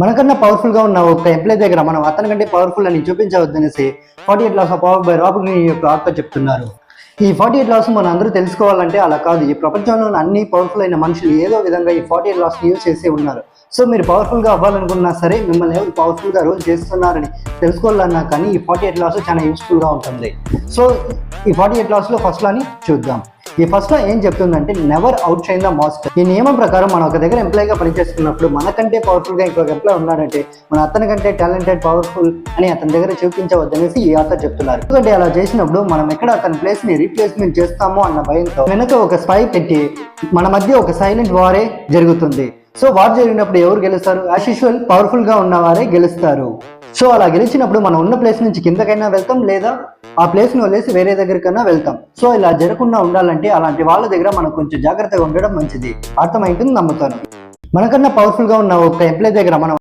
మనకన్నా పవర్ఫుల్గా ఉన్న ఒక ఎంప్లాయ్ దగ్గర మనం అతని కంటే పవర్ఫుల్ అని చూపించవద్దనేసి forty eight laws of power by Robert Greene యొక్క ఆత్మ చెప్తున్నారు. ఈ ఫార్టీ ఎయిట్ లాస్ మనం అందరూ తెలుసుకోవాలంటే అలా కాదు. ఈ ప్రపంచంలో అన్ని పవర్ఫుల్ అయిన మనుషులు ఏదో విధంగా ఈ ఫార్టీ ఎయిట్ లాస్ యూజ్ చేసి ఉన్నారు. సో మీరు పవర్ఫుల్గా అవ్వాలనుకున్నా సరే మిమ్మల్ని ఎవరు పవర్ఫుల్గా రోజు చేస్తున్నారని తెలుసుకోవాలన్నా కానీ ఈ ఫార్టీ ఎయిట్ లాస్ చాలా యూస్ఫుల్గా ఉంటుంది. సో ఈ ఫార్టీ ఎయిట్ లాస్లో ఫస్ట్ లాని చూద్దాం. ఈ ఫస్ట్లో ఏం చెప్తుందంటే never outshine the master ఈ నియమం ప్రకారం మనం ఒక దగ్గర ఎంప్లాయ్గా పనిచేస్తున్నప్పుడు మనకంటే పవర్ఫుల్గా ఇంకొక ఎంప్లాయ్ ఉన్నాడంటే మన అతని కంటే టాలెంటెడ్ పవర్ఫుల్ అని అతని దగ్గర చూపించవద్దనేసి ఈ ఆథర్ చెప్తున్నారు. ఎందుకంటే అలా చేసినప్పుడు మనం ఎక్కడ అతని ప్లేస్ని రీప్లేస్మెంట్ చేస్తామో అన్న భయంతో వెనక ఒక స్పై పెట్టి మన మధ్య ఒక సైలెంట్ వారే జరుగుతుంది. సో వార్ జరిగినప్పుడు ఎవరు గెలుస్తారు? యాజ్ యూజువల్ పవర్ఫుల్గా ఉన్నవారే గెలుస్తారు. సో అలా గెలిచినప్పుడు మనం ఉన్న ప్లేస్ నుంచి కిందకైనా వెళ్తాం లేదా ఆ ప్లేస్ని వదిలేసి వేరే దగ్గరికైనా వెళ్తాం. సో ఇలా జరగకుండా ఉండాలంటే అలాంటి వాళ్ళ దగ్గర మనం కొంచెం జాగ్రత్తగా ఉండడం మంచిది. అర్థమైంటుంది నమ్ముతాను. మనకన్నా పవర్ఫుల్గా ఉన్న ఒక ఎంప్లాయ్ దగ్గర మనం